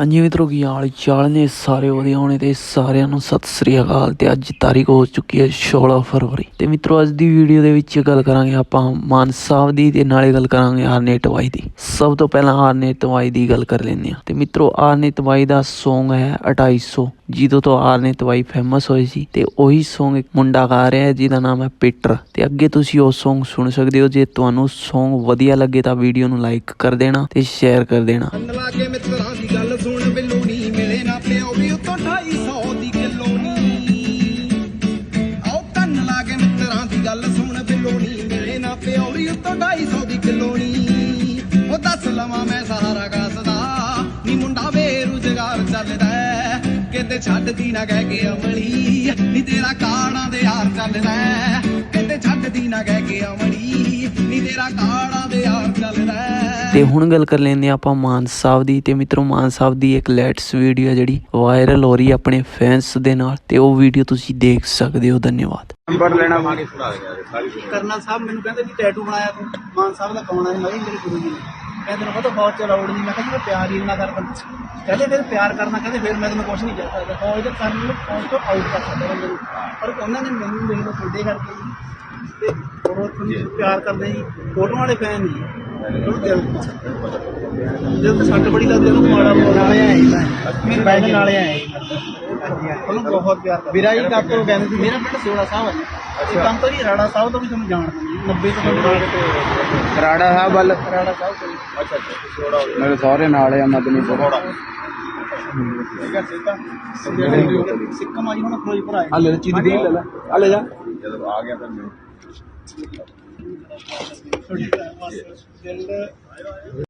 ਹਾਂਜੀ ਮਿੱਤਰੋ, ਕੀ ਹਾਲ ਚਾਲ ਨੇ ਸਾਰੇ? ਵਧੀਆ ਹੋਣੇ ਤੇ ਸਾਰਿਆਂ ਨੂੰ ਸਤਿ ਸ੍ਰੀ ਅਕਾਲ ਤੇ ਅੱਜ ਤਾਰੀਖ ਹੋ ਚੁੱਕੀ ਹੈ 16 ਫਰਵਰੀ। ਤੇ ਮਿੱਤਰੋ, ਅੱਜ ਦੀ ਵੀਡੀਓ ਦੇ ਵਿੱਚ ਗੱਲ ਕਰਾਂਗੇ ਆਪਾਂ ਮਾਨ ਸਾਹਿਬ ਦੀ ਤੇ ਨਾਲੇ ਗੱਲ ਕਰਾਂਗੇ ਆਰਨੇ ਤਵਾਈ ਦੀ। ਸਭ ਤੋਂ ਪਹਿਲਾਂ ਆਰਨੇ ਤਵਾਈ ਦੀ ਗੱਲ ਕਰ ਲੈਂਦੇ ਹਾਂ। ਤੇ ਮਿੱਤਰੋ, ਆਰਨੇ ਟਵਾਈ ਦਾ Song ਹੈ 2800 ਜਿਹਦੋਂ ਤੋਂ ਆਰਨੇ ਟਵਾਈ ਫੇਮਸ ਹੋਈ ਸੀ ਤੇ ਉਹੀ Song ਇੱਕ ਮੁੰਡਾ ਗਾ ਰਿਹਾ ਹੈ, ਜਿਹਦਾ ਨਾਮ ਹੈ ਪੀਟਰ। ਤੇ ਅੱਗੇ ਤੁਸੀਂ ਉਹ Song ਸੁਣ ਸਕਦੇ ਹੋ, ਜੇ ਤੁਹਾਨੂੰ Song ਵਧੀਆ ਲੱਗੇ ਤਾਂ ਵੀਡੀਓ ਨੂੰ ਲਾਈਕ ਕਰ ਦੇਣਾ ਤੇ ਸ਼ੇਅਰ ਕਰ ਦੇਣਾ। ਕੰਨ ਲਾ ਗੱਲ ਸੁਣ ਬਿੱਲੂ ਨੀ ਮਿਲੇ ਨਾ ਪਿਓ ਵੀ ਉਤੋਂ 250 ਦੀ ਕਿਲੋਣੀ। ਆਓ ਕੰਨ ਲਾ ਕੇ ਮਿੱਤਰਾਂ ਦੀ ਗੱਲ ਸੁਣ ਬਿੱਲੂ ਨੀ ਮਿਲੇ ਨਾ ਪਿਓ ਵੀ ਉਤੋਂ 250 ਦੀ ਕਿਲੋਣੀ। ਉਹ ਦੱਸ ਲਵਾਂ ਮੈਂ ਸਹਾਰਾ ਕਾਸਦਾ ਨੀ ਮੁੰਡਾ ਬੇਰੁਜ਼ਗਾਰ ਚੱਲਦਾ ਹੈ, ਕਿਤੇ ਛੱਡਦੀ ਨਾ ਕਹਿ ਕੇ ਅਮਲੀ ਨੀ ਤੇਰਾ ਕਾਣਾ ਦੇ ਯਾਰ ਚੱਲਦਾ ਹੈ, ਕਿਤੇ ਛੱਡਦੀ ਨਾ ਕਹਿ ਕੇ ਅਮਲੀ ਨੀ ਤੇਰਾ ਕਾਣਾ ਦੇ ਯਾਰ ਚੱਲਦਾ ਤੇ ਹੁਣ ਗੱਲ ਕਰ ਲੈਂਦੇ ਹਾਂ ਆਪਾਂ ਮਾਨ ਸਾਹਿਬ ਦੀ ਤੇ ਮਿੱਤਰੋ ਮਾਨ ਸਾਹਿਬ ਦੀ ਇੱਕ ਲੇਟੈਸਟ ਵੀਡੀਓ ਹੈ ਜਿਹੜੀ ਵਾਇਰਲ ਹੋ ਰਹੀ ਹੈ ਆਪਣੇ ਫੈਨਸ ਦੇ ਨਾਲ ਤੇ ਉਹ ਵੀਡੀਓ ਤੁਸੀਂ ਦੇਖ ਸਕਦੇ ਹੋ, ਧੰਨਵਾਦ। ਨੰਬਰ ਲੈਣਾ ਮਾਗੇ ਕਰਨਲ ਸਾਹਿਬ ਮੈਨੂੰ ਕਹਿੰਦੇ ਵੀ ਟੈਟੂ ਬਣਾਇਆ ਤੂੰ। ਮਾਨ ਸਾਹਿਬ ਦਾ ਕੌਣ ਹੈ ਮੈਂ ਕਿਹਾ ਮੇਰੇ ਗੁਰੂ ਜੀ ਨੇ। ਕਹਿੰਦੇ ਨੇ ਪਤਾ ਫੌਜ ਚ ਅਲਾਉਡ ਨਹੀਂ, ਮੈਂ ਕਿਹਾ ਜੀ, ਮੈਂ ਪਿਆਰ ਹੀ ਇੰਨਾ ਕਰਦਾ। ਕਹਿੰਦੇ ਫਿਰ ਪਿਆਰ ਕਰਨਾ, ਕਹਿੰਦੇ ਫਿਰ ਮੈਂ ਤੈਨੂੰ ਕੁਝ ਨਹੀਂ ਕਹਿ ਸਕਦਾ। ਫੌਜ ਦੇ ਕਰਨ ਨੂੰ ਫੌਜ ਤੋਂ ਆਊਟ ਕਰ ਸਕਦਾ ਬੰਦੇ ਨੂੰ। ਪਰ ਉਹਨਾਂ ਨੇ ਮੈਨੂੰ ਮੇਰੇ ਨੂੰ ਫੁੱਡੇ ਕਰਕੇ ਜੀ ਤੇ ਉਹ ਤੁਹਾਨੂੰ ਪਿਆਰ ਕਰਦੇ ਜੀ ਫੋਟੋ ਵਾਲੇ ਫੈਨ ਨਹੀਂ ਉਹਨੂੰ ਦਿਲ ਜਦੋਂ ਤੇ ਸੱਟ ਬੜੀ ਲੱਗਦੀ ਉਹਨੂੰ ਮਾੜਾ ਬੋਲਣਾ ਨਾਲੇ ਆਏ ਮੈਂ। ਮੈਂ ਨਾਲੇ ਆਏ ਉਹਨੂੰ ਬਹੁਤ ਪਿਆਰ ਕਰਦਾ ਵੀਰਾ ਜੀ ਕਾਕੋ ਕਹਿੰਦੇ ਸੀ। ਮੇਰਾ ਪਿੰਡ ਸਿਵੜਾ ਸਾਹਿਬ ਹੈ ਜੀ। ਕੰਮ ਤਾਂ ਜੀ ਰਾੜਾ ਸਾਹਿਬ ਤੋਂ ਵੀ ਤੁਹਾਨੂੰ ਜਾਣਦੇ ਨੇ 90 ਤੋਂ ਤੁਹਾਨੂੰ ਰਾੜਾ ਸਾਹਿਬ ਵੱਲ। ਰਾੜਾ ਸਾਹਿਬ ਤੋਂ ਜੀ। ਅੱਛਾ ਅੱਛਾ। ਸਿਵੜਾ ਹੋ ਮੇਰੇ ਸਾਰੇ ਨਾਲ ਆ ਮਦਨੀਪੁਰ ਠੀਕ ਹੈ ਸਿੱਕਾ ਸਿੱਕਾ ਮਾਜੀ ਹੁਣ ਫਿਰੋਜ਼ਪੁਰ ਆਏ। ਆ ਲੈ ਚੀਜ਼ ਦੀ ਲੈ ਲੈ। ਆ ਲੈ ਜਾ ਦਿਲ